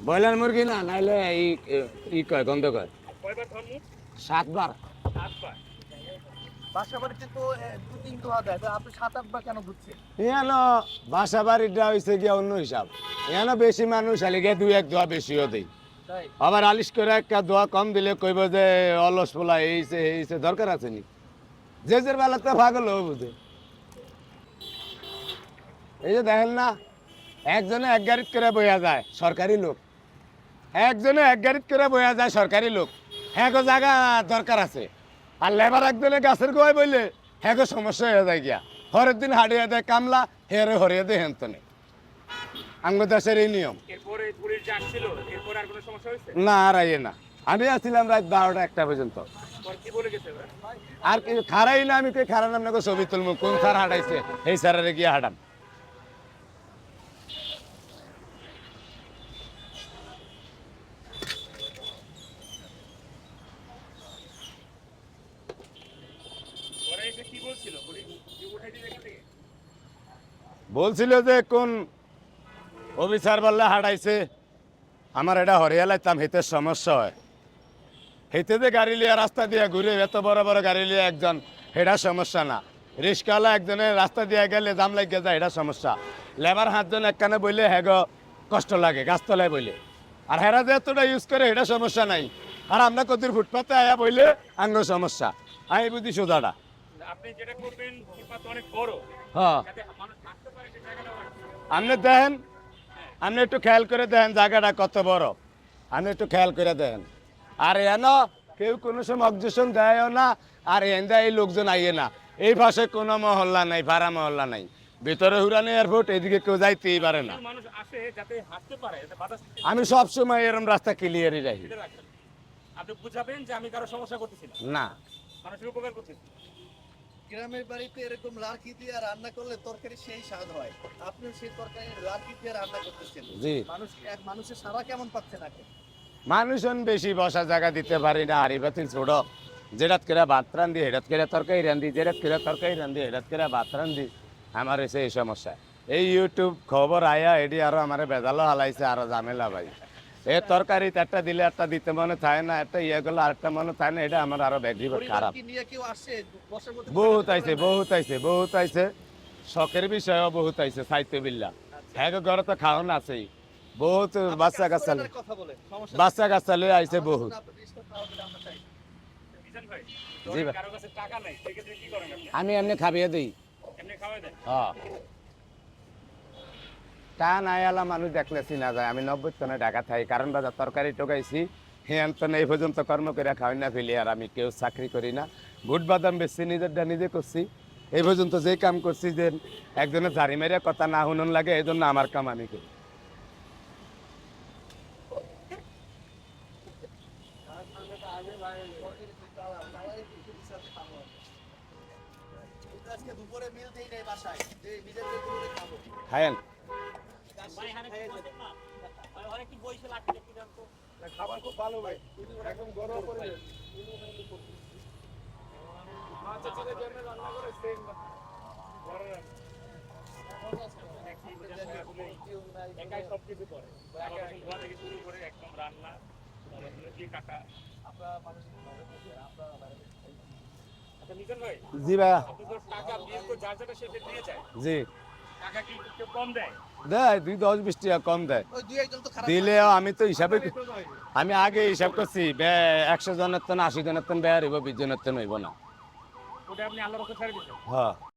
Broiler মুরগি না নাইলে ই ই কয় গন্ধ কয়। কয়বার ধর্ম সাতবার। বাসা বাড়িটা হয়েছে গিয়া অন্য হিসাব। ইয়ানো বেশি মানুষ আলে গিয়ে দুই এক দোয়া বেশিও দেই তাই? আবার আলিশ করে একটা দোয়া কম দিলে কইব যে অলস পোলা এইছে এইছে দরকার আছে নি? যে যে বেলাতে ভাগল বুঝে। এই যে দেখেন না একজনে এক গাড়িত করে বইয়া যায় সরকারি লোক। একজনে এক গাড়িত করে বইয়া যায় সরকারি লোক। হ্যাঁ জায়গা দরকার আছে। আর লেবার একজনে গাছের গোয়ায় বইলে হ্যাঁ সমস্যা হয়ে যায় গিয়া। হরের দিন হারিয়ে দেয় কামলা হেরে হরিয়ে দেয় হেন্তনে। দেশের এই নিয়ম। না আর আইয়ে না। আমি আসছিলাম রাত বারোটা একটা পর্যন্ত? আর কি খারাই না আমি নাম ছবি তুলবো কোন স্যার হাঁটাইছে এই স্যারের গিয়ে হাঁটাম ওরা এসে কি বলছিল পুলিশ কি উঠাই দিয়ে এখান থেকে বলছিল যে কোন অফিসার বললে হাঁটাইছে। আমার এটা হরিয়া লাইতাম হেতে সমস্যা হয়। হেতে যে গাড়ি লিয়া রাস্তা দিয়ে ঘুরে এত বড় বড় গাড়ি লিয়া একজন হেটা সমস্যা না। রিক্সাওয়ালা একজনের রাস্তা দিয়ে গেলে দাম লাগিয়ে যায় এটা সমস্যা। লেবার হাতজন একখানে বইলে হ্যাগ কষ্ট লাগে গাছতলায় বইলে। আর হেরা যে এতটা ইউজ করে এটা সমস্যা নাই। আর আমরা কতির ফুটপাতে আয়া বইলে আঙ্গ সমস্যা। আমি বুঝি সোজাটা। আপনি যেটা করবেন ফুটপাত অনেক বড়। হ্যাঁ। আপনি দেখেন আপনি একটু খেয়াল করে দেখেন জায়গাটা কত বড়। আপনি একটু খেয়াল করে দেখেন। আর এন কেউ কোনো সময় অবজেকশন দেয়ও না আর এন্দা এই লোকজন আইয়ে না। এই পাশে কোনো মহল্লা নাই ভাড়া মহল্লা নাই। ভিতরে হুরানি এয়ারপোর্ট এদিকে কেউ যাইতেই পারে না। আমি সব সময় এরম রাস্তা ক্লিয়ারই রাখি। আপনি বুঝাবেন যে আমি কারও সমস্যা করতেছি না। না। মানুষের উপকার করতেছি। গ্রামের বাড়িতে এরকম লার্কি দিয়ে রান্না করলে তরকারি সেই স্বাদ হয়। আপনি সেই তরকারি লার্কি দিয়ে রান্না করতেছেন। জি। মানুষ এক মানুষের সারা কেমন পাচ্ছে নাকি মানুষজন বেশি বসা জায়গা দিতে পারি না হাড়ি বাতিল ছোট। যেটাত করে ভাত রান্ধি হেটাত করে তরকারি রান্ধি যেটাত করে তরকারি রান্ধি হেটাত করে ভাত রান্ধি আমার হয়েছে এই সমস্যা। এই ইউটিউব খবর আয়া এডি আরও আমার বেজালো হালাইছে আরও ঝামেলা ভাই। এ তরকারি একটা দিলে একটা দিতে মনে থাকে না একটা ইয়ে করলে আরেকটা মনে থাকে না এটা আমার আরও ব্যাগি খারাপ। বহুত আইছে বহুত আইছে বহুত আইছে। শখের বিষয়ও বহুত আইছে সাহিত্য বিল্লা হ্যাঁ গো, ঘরে তো খাওয়ান আছেই। বহুত বাচ্চা কাচ্চা বাচ্চা কাচ্চা লয়ে আইছে বহুত। আপনার রিস্কটা খাওয়া দিলে আমরা চাই। মিজান ভাই জি ভাই। কারও কাছে টাকা নাই সেক্ষেত্রে কি করেন আপনি? আমি এমনি খাবিয়ে দিই। হ্যাঁ। তা নাই আলা মানুষ দেখলে চিনা যায়। আমি নব্বই টনে ঢাকা থাকি কারণ বাজার তরকারি টোকাইছি হ্যাঁ তো এই পর্যন্ত কর্ম করে খাওয়াই না ফেলি আর আমি কেউ চাকরি করি না। বুট বাদাম বেশি নিজেরটা নিজে করছি। এই পর্যন্ত যে কাম করছি যে একজনের ঝাড়ি মেরে কথা না শুনুন লাগে এই জন্য আমার কাম আমি করি। খায়েন। খাবার খুব ভালো ভাই। একদম গরম করে একাই সব কিছু করে বাসন থেকে শুরু করে একদম রান্না। তারপরে দিয়ে কাটা আচ্ছা ভাই জি আপনি তো টাকা বিয়ে করে যার যেটা সেটা দিয়ে যায়। জি। দেয়? দুই দশ বিশ টাকা কম দেয়। আমি তো হিসাবে আমি আগে হিসাব করছি বে- একশো জনের তন আশি জনের তন বেয়ার হইব বিশ জনের তন হইব না। হ্যাঁ।